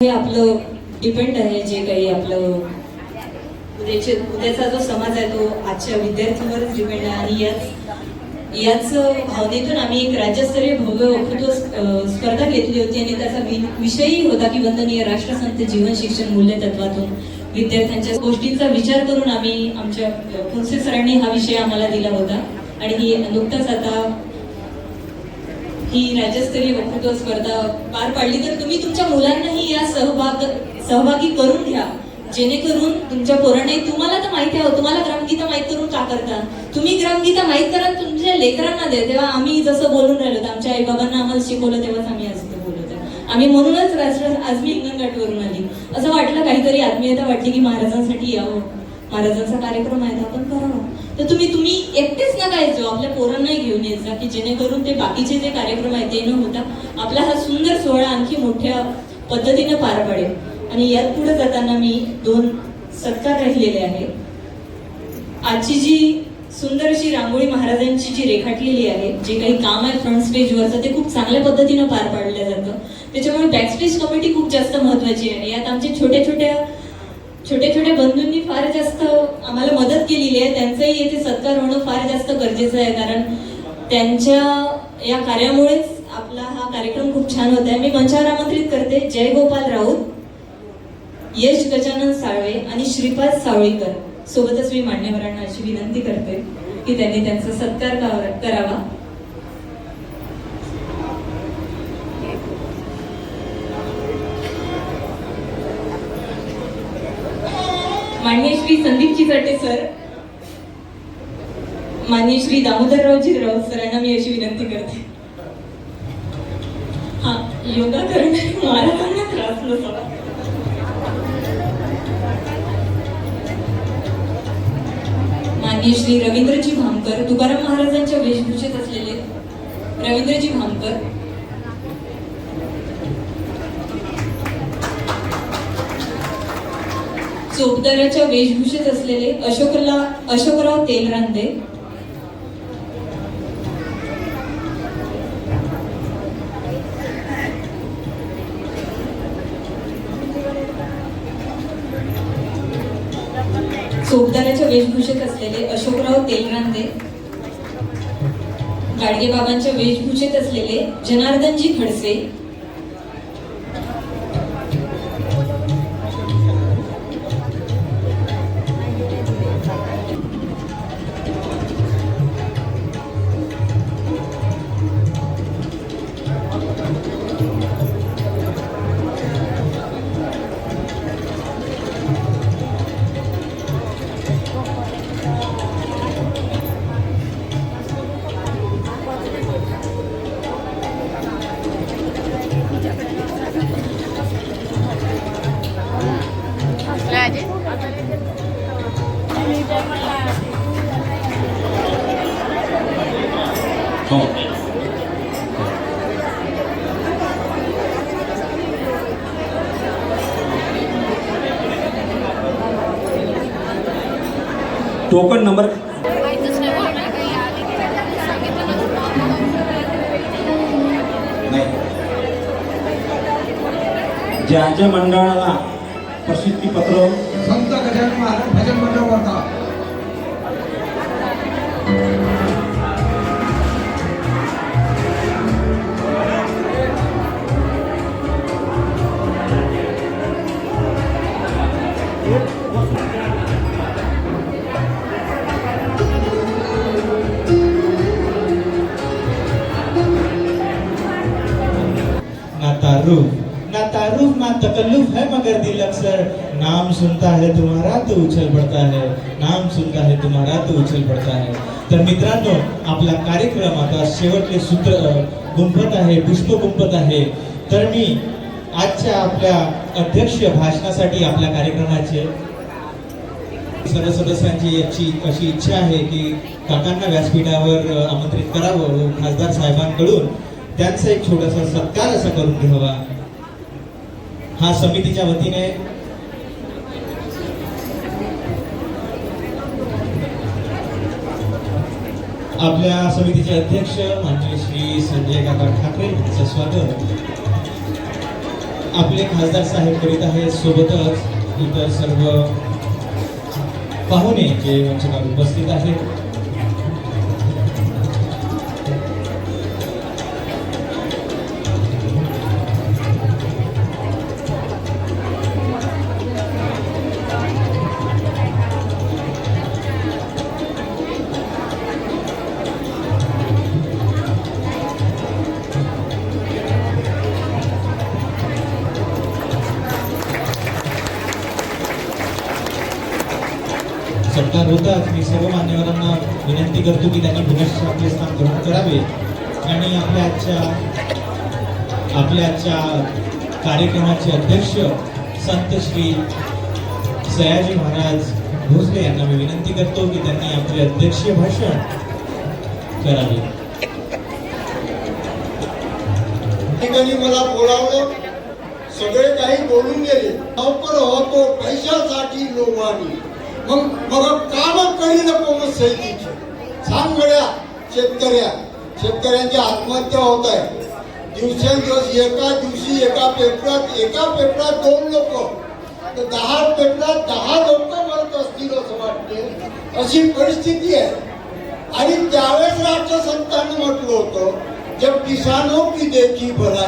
हे आपलं डिपेंड आहे जे काही आपलं म्हणजे उद्याचे उद्याचा जो समाज आहे तो आजच्या विद्यार्थ्यांवरच डिपेंड आहे आणि याच याच भावनेतून आम्ही एक राज्यस्तरीय भव्य वक्तृत्व स्पर्धा घेतली होती आणि त्याचा विषयही होता की वंदनीय राष्ट्रसंत जीवन शिक्षण मूल्य तत्वातून विद्यार्थ्यांच्या गोष्टींचा विचार करून आम्ही आमच्या पुनसे सरांनी हा विषय आम्हाला दिला होता. आणि ही नुकताच आता ही राज्यस्तरीय वक्तृत्व स्पर्धा पार पाडली तर तुम्ही तुमच्या मुलांनाही या सहभाग सहभागी करून घ्या. जेणेकरून तुमच्या पोरांनाही तुम्हाला तर माहिती आहे हो, तुम्हाला ग्रामगीता माहीत करून का करता? तुम्ही ग्रामगीता माहीत करा तुमच्या लेकरांना द्या. तेव्हा आम्ही जसं बोलून राहिलो तर आमच्या आईबाबांना आम्हाला शिकवलं तेव्हाच आम्ही आज बोलत आम्ही म्हणूनच राष्ट्र आज मी हिंगणघाटवरून आली. असं वाटलं काहीतरी आत्मीयता वाटली की महाराजांसाठी यावं. महाराजांचा कार्यक्रम आहे आपण करावा. तर तुम्ही तुम्ही एकटेच ना यायचो आपल्या पोरांनाही घेऊन यायचा की जेणेकरून ते बाकीचे जे कार्यक्रम आहेत ते न होता आपला हा सुंदर सोहळा आणखी मोठ्या पद्धतीनं पार पडेल. आणि यात पुढे जाताना मी दोन सत्कार राहिलेले आहे आजची जी सुंदर अशी रांगोळी महाराजांची जी रेखाटलेली आहे जे काही काम आहे फ्रंट स्टेजवरचं ते खूप चांगल्या पद्धतीनं पार पाडलं जातं. त्याच्यामुळे बॅकस्टेज कमिटी खूप जास्त महत्वाची आहे. यात आमचे छोट्या छोट्या छोट्या छोट्या बंधूंनी फार जास्त आम्हाला मदत केलेली आहे. त्यांचंही येथे सत्कार होणं फार जास्त गरजेचं आहे. कारण त्यांच्या या कार्यामुळेच आपला हा कार्यक्रम खूप छान होत आहे. मी मंचावर आमंत्रित करते. जय गोपाल राऊत यश गजानन साळवे आणि श्रीपाद सावळीकर. सोबतच मी मान्यवरांना अशी विनंती करते की त्यांनी त्यांचा सत्कार करावा करावा. मान्य श्री संदीप चिचाटे सर मान्य श्री दामोदररावजी राऊत सरांना मी अशी विनंती करते. हा योगा करणारे महाराजांना त्रास नसावा. माननीय श्री रवींद्रजी भामकर तुकाराम महाराजांच्या वेशभूषेत असलेले रवींद्रजी भामकर चोपदाराच्या वेशभूषेत असलेले अशोकला अशोकराव तेलरांदे. चोपदाराच्या वेशभूषेत असलेले अशोकराव तेलरांदे. गाडगेबाबांच्या वेशभूषेत असलेले जनार्दनजी खडसे. Token number? नाही. ज्या ज्या मंडळाला प्रसिद्धी पत्र संत गजानन महाराज भजन मंडळ वर्धा ना तारुफ ना तारुफ ना तकल्लुफ है मगर दिल अक्सर। नाम सुनता है तुम्हारा तो उछल पड़ता है। नाम सुनता है तुम्हारा तो उछल पड़ता है। तर मित्रांनो आपला कार्यक्रम आता शेवटले सूत्र गुंफत आहे पुष्प गुंफत आहे. तर मी आजच्या आपल्या अध्यक्ष भाषणासाठी आपल्या कार्यक्रमाचे सर्व सदस्यांची याची अशी इच्छा आहे की काकांना व्यासपीठावर आमंत्रित करावं खासदार साहेबांकडून त्यांचा एक छोटासा सत्कार असा करून घ्यावा. हा समितीच्या वतीने आपल्या समितीचे अध्यक्ष माननीय श्री संजय काका ठाकरे यांचं स्वागत. आपले खासदार साहेब करीत आहेत सोबतच इतर सर्व पाहुणे जे आमच्या उपस्थित आहेत. सत्कार होतात मी सर्व मान्यवरांना विनंती करतो की त्यांनी पुनश्च आपले स्थान ग्रहण करावे. आणि आपल्या आजच्या आपल्या आजच्या कार्यक्रमाचे अध्यक्ष संत श्री सयाजी महाराज भोसले यांना मी विनंती करतो की त्यांनी आपले अध्यक्षीय भाषण करावे. ठिकाणी मला बोलावलं. सगळे काही बोलून गेले. होतो पैशासाठी लोभानी. मग मग काम करी नको मग सैतीचे सांग शेतकऱ्या. शेतकऱ्यांच्या आत्महत्या होत आहे. दिवसेंदिवस एका दिवशी एका पेपरात एका पेपरात दोन लोक. तर दहा पेपरात दहा लोक मरत असतील असं वाटते अशी परिस्थिती आहे. आणि त्यावेळेस राष्ट्रसंतांनी म्हटलं होतं जब किसानों की देखी भलाई.